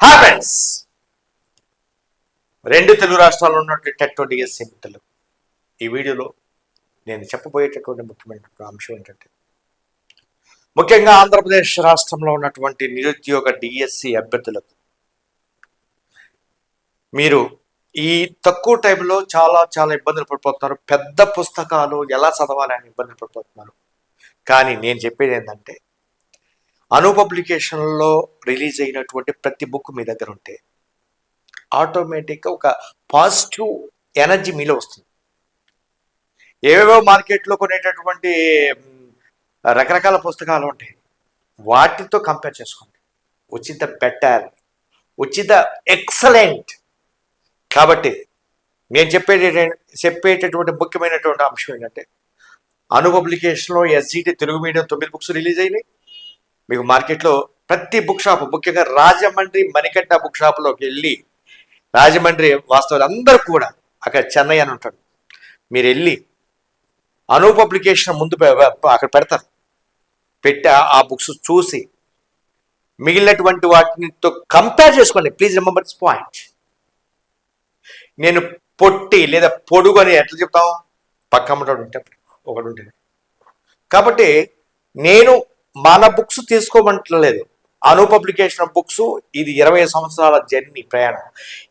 Happens రెండు తెలుగు రాష్ట్రాల్లో ఉన్నటువంటి టెట్టో డిఎస్సి మిత్రులు ఈ వీడియోలో నేను చెప్పబోయేటటువంటి ముఖ్యమైనటువంటి అంశం ఏంటంటే ముఖ్యంగా ఆంధ్రప్రదేశ్ రాష్ట్రంలో ఉన్నటువంటి నిరుద్యోగ డిఎస్సి అభ్యర్థులకు మీరు ఈ తక్కువ టైంలో చాలా చాలా ఇబ్బందులు పడిపోతున్నారు. పెద్ద పుస్తకాలు ఎలా చదవాలని ఇబ్బందులు పడిపోతున్నారు. కానీ నేను చెప్పేది ఏంటంటే అను పబ్లికేషన్లో రిలీజ్ అయినటువంటి ప్రతి బుక్ మీ దగ్గర ఉంటే ఆటోమేటిక్గా ఒక పాజిటివ్ ఎనర్జీ మీలో వస్తుంది. ఏవేవో మార్కెట్లో కొనేటటువంటి రకరకాల పుస్తకాలు ఉంటాయి. వాటితో కంపేర్ చేసుకోండి. ఉచిత బెటర్ ఉచిత ఎక్సలెంట్ కాబట్టి నేను చెప్పేట చెప్పేటటువంటి ముఖ్యమైనటువంటి అంశం ఏంటంటే అను పబ్లికేషన్లో ఎస్జిటి తెలుగు మీడియం తొమ్మిది బుక్స్ రిలీజ్ అయినాయి. మీకు మార్కెట్లో ప్రతి బుక్ షాప్ ముఖ్యంగా రాజమండ్రి మణికట్ట బుక్ షాప్లోకి వెళ్ళి రాజమండ్రి వాస్తవాలు అందరూ కూడా అక్కడ చెన్నై అని ఉంటాడు మీరు వెళ్ళి అను పబ్లికేషన్ ముందు అక్కడ పెడతారు. పెట్టి ఆ- బుక్స్ చూసి మిగిలినటువంటి వాటితో కంపేర్ చేసుకోండి. ప్లీజ్ రిమెంబర్ దిస్ పాయింట్ నేను పొట్టి లేదా పొడుగు అని ఎట్లా చెప్తాం? పక్కమ్మటాడు ఉంటే ఒకడు ఉంటుంది కాబట్టి నేను మన బుక్స్ తీసుకోమంటలేదు. అను పబ్లికేషన్ బుక్స్ ఇది ఇరవై సంవత్సరాల జర్నీ ప్రయాణం.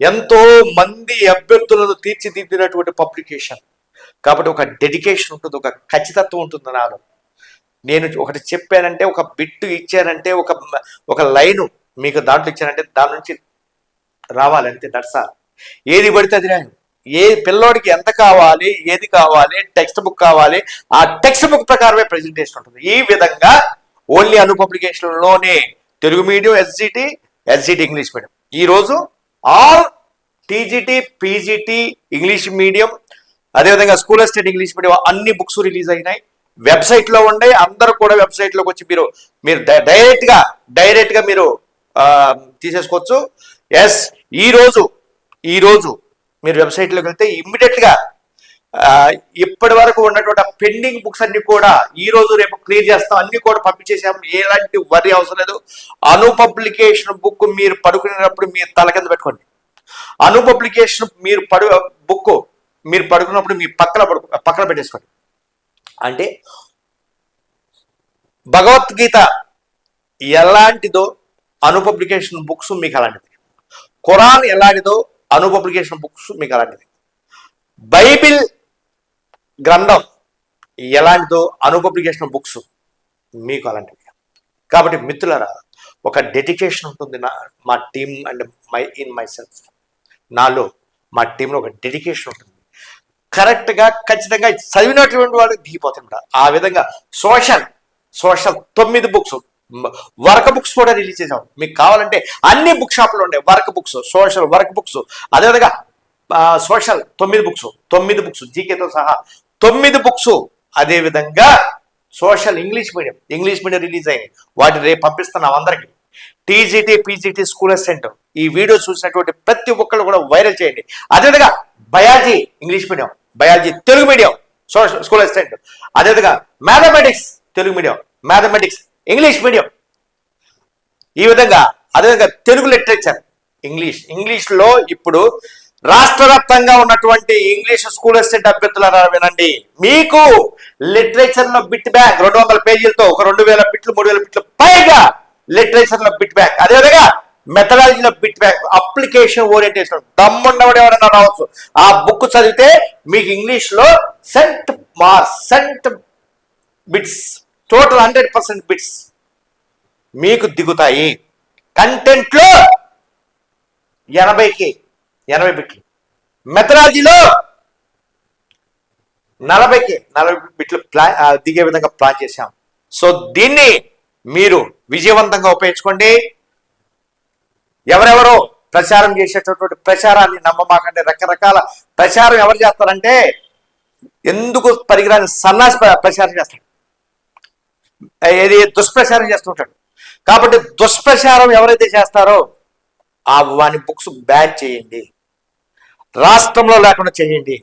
ఎంతో మంది అభ్యర్థులను తీర్చిదిద్దినటువంటి పబ్లికేషన్. కాబట్టి ఒక డెడికేషన్ ఉంటుంది ఒక ఖచ్చితత్వం ఉంటుంది నాలో. నేను ఒకటి చెప్పానంటే ఒక బిట్టు ఇచ్చానంటే ఒక ఒక లైను మీకు దాంట్లో ఇచ్చానంటే దాని నుంచి రావాలి అంతే ఏది పడితే అది రాను ఏ పిల్లోడికి ఎంత కావాలి ఏది కావాలి టెక్స్ట్ బుక్ కావాలి ఆ టెక్స్ట్ బుక్ ప్రకారమే ప్రెజెంటేషన్ ఉంటుంది. ఈ విధంగా only Anu పబ్లికేషన్లోనే Telugu medium SGT SGT English medium. ఈ రోజు all TGT PGT English medium అదేవిధంగా స్కూల్ స్టేట్ ఇంగ్లీష్ మీడియం అన్ని బుక్స్ రిలీజ్ అయినాయి. వెబ్సైట్లో ఉండే అందరూ కూడా వెబ్సైట్లోకి వచ్చి మీరు మీరు డైరెక్ట్గా డైరెక్ట్గా మీరు తీసేసుకోవచ్చు. ఎస్ ఈరోజు ఈరోజు ఈ రోజు మీరు వెబ్సైట్లోకి వెళ్తే ఇమ్మీడియట్గా ఇప్పటి వరకు ఉన్నటువంటి పెండింగ్ బుక్స్ అన్ని కూడా ఈ రోజు రేపు క్లియర్ చేస్తాం. అన్ని కూడా పంపించేసాం ఎలాంటి వరి అవసరం లేదు. అను పబ్లికేషన్ బుక్ మీరు పడుకునేటప్పుడు మీరు తల కింద పెట్టుకోండి. అను పబ్లికేషన్ మీరు పడు బుక్ మీరు పడుకున్నప్పుడు మీ పక్కన పడుకు పక్కన పెట్టేసుకోండి. అంటే భగవద్గీత ఎలాంటిదో అను పబ్లికేషన్ బుక్స్ మీకు అలాంటిది. ఖురాన్ ఎలాంటిదో అను పబ్లికేషన్ బుక్స్ మీకు అలాంటిది. బైబిల్ గ్రంథం ఎలాంటిదో అనుపబ్లికేషన్ బుక్స్ మీకు అలాంటివి. కాబట్టి మిత్రులరా ఒక డెడికేషన్ ఉంటుంది నా మా team and my in myself నాలో మా టీంలో ఒక డెడికేషన్ ఉంటుంది. కరెక్ట్గా ఖచ్చితంగా చదివినటువంటి వాళ్ళు దిగిపోతుంటారు. ఆ విధంగా సోషల్ సోషల్ తొమ్మిది బుక్స్ వర్క్ బుక్స్ కూడా రిలీజ్ చేసాం మీకు కావాలంటే అన్ని బుక్ షాప్లు ఉండేవి work books social work books అదేవిధంగా సోషల్ తొమ్మిది బుక్స్ తొమ్మిది బుక్స్ జీకేతో సహా తొమ్మిది బుక్స్. అదేవిధంగా social English medium. English medium release అయ్యాయి వాటిని రేపు పంపిస్తున్నాం అందరికి. TGT PGT school assistant. ఈ వీడియో చూసినటువంటి ప్రతి ఒక్కళ్ళు కూడా వైరల్ చేయండి. అదేవిధంగా biology English medium. Biology Telugu medium. Social school assistant. అదేవిధంగా mathematics Telugu medium. Mathematics English medium. ఈ విధంగా అదేవిధంగా తెలుగు లిటరేచర్. ఇంగ్లీష్. ఇంగ్లీష్లో ఇప్పుడు రాష్ట్ర వ్యాప్తంగా ఉన్నటువంటి ఇంగ్లీష్ స్కూల్ అసిస్టెంట్ అభ్యర్థులారా వినండి. మీకు లిటరేచర్లో బిట్ బ్యాక్ రెండు వందల పేజీలతో ఒక రెండు వేల బిట్లు మూడు వేల బిట్లు పైగా లిటరేచర్లో బిట్ బ్యాక్ అదేవిధంగా మెథడాలజీలో బిట్ బ్యాక్ అప్లికేషన్ ఓరియంటేషన్ దమ్మున్నవాడు ఎవరైనా రావచ్చు. ఆ బుక్ చదివితే మీకు ఇంగ్లీష్లో cent marks cent bits total hundred percent bits మీకు దిగుతాయి. కంటెంట్లో ఎనభైకి ఎనభై బిట్లు. మెథడాలజీలో నలభైకి నలభై బిట్లు ప్లాన్ దిగే విధంగా ప్లాన్ చేశాం. సో దీన్ని మీరు విజయవంతంగా ఉపయోగించుకోండి. ఎవరెవరో ప్రచారం చేసేటటువంటి ప్రచారాన్ని నమ్మమాకండి. రకరకాల ప్రచారం ఎవరు చేస్తారంటే ఎందుకు పరిగరాని సన్నాసి ప్రచారం చేస్తాడు ఏది దుష్ప్రచారం చేస్తుంటాడు కాబట్టి దుష్ప్రచారం ఎవరైతే చేస్తారో ఆ వాని బుక్స్ బ్యాన్ చేయండి. రాష్ట్రంలో లేకుండా చేయండి.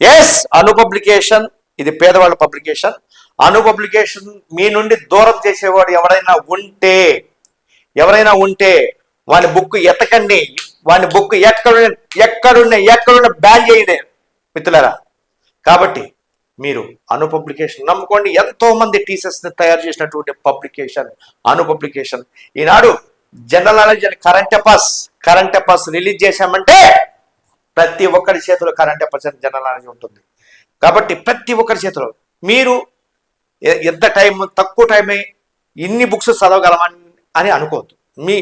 ఎస్ అను పబ్లికేషన్ ఇది పేదవాళ్ళ పబ్లికేషన్ అను పబ్లికేషన్ మీ నుండి దూరం చేసేవాడు ఎవరైనా ఉంటే ఎవరైనా ఉంటే వాని బుక్ ఎతకండి. వాని బుక్ ఎక్కడ ఎక్కడున్న ఎక్కడున్న బ్యాన్ చేయండి. మిత్రులరా కాబట్టి మీరు అను పబ్లికేషన్ నమ్ముకోండి. ఎంతో మంది తయారు చేసినటువంటి publication Anu publication Eenadu general knowledge and current affairs current affairs release చేశామంటే ప్రతి ఒక్కరి చేతిలో కరెంట్ అఫైర్స్ జనరల్ నాలెడ్జ్ ఉంటుంది. కాబట్టి ప్రతి ఒక్కరి చేతిలో మీరు ఎంత టైం తక్కువ టైమే ఇన్ని బుక్స్ చదవగలమని అని అనుకోవద్దు. మీ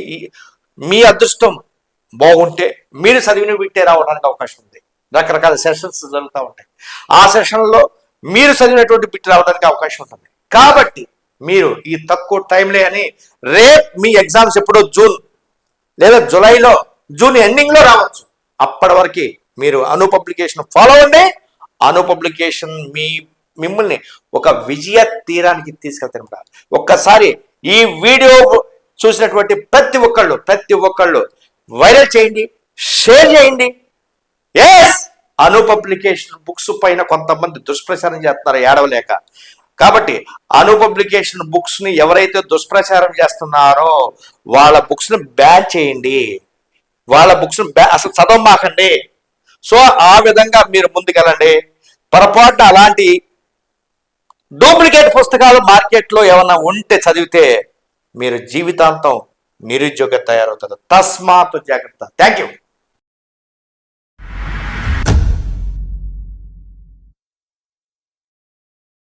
మీ అదృష్టం బాగుంటే మీరు చదివిన వింటే రావడానికి అవకాశం ఉంది. రకరకాల సెషన్స్ జరుగుతూ ఉంటాయి. ఆ సెషన్లో మీరు చదివినటువంటి బిట్ రావడానికి అవకాశం ఉంటుంది. కాబట్టి మీరు ఈ తక్కువ టైంలే అని రేపు మీ ఎగ్జామ్స్ ఎప్పుడో జూన్ లేదా జూలైలో జూన్ ఎండింగ్లో రావచ్చు. అప్పటి వరకు మీరు అను పబ్లికేషన్ ఫాలో అవ్వండి. అను పబ్లికేషన్ మీ మిమ్మల్ని ఒక విజయ తీరానికి తీసుకెళ్తారు ఒక్కసారి ఈ వీడియో చూసినటువంటి ప్రతి ఒక్కళ్ళు ప్రతి ఒక్కళ్ళు వైరల్ చేయండి షేర్ చేయండి. ఎస్ అను పబ్లికేషన్ బుక్స్ పైన కొంతమంది దుష్ప్రచారం చేస్తున్నారు ఏడవలేక? కాబట్టి అను పబ్లికేషన్ బుక్స్ని ఎవరైతే దుష్ప్రచారం చేస్తున్నారో వాళ్ళ బుక్స్ని బ్యాన్ చేయండి. వాళ్ళ బుక్స్ని బ్యా- అసలు చదవమాకండి సో ఆ విధంగా మీరు ముందుకెళ్ళండి. పొరపాటున అలాంటి డూప్లికేట్ పుస్తకాలు మార్కెట్లో ఏమన్నా ఉంటే చదివితే మీరు జీవితాంతం నిరుద్యోగ తయారవుతారు. తస్మాత్ జాగ్రత్త. Thank you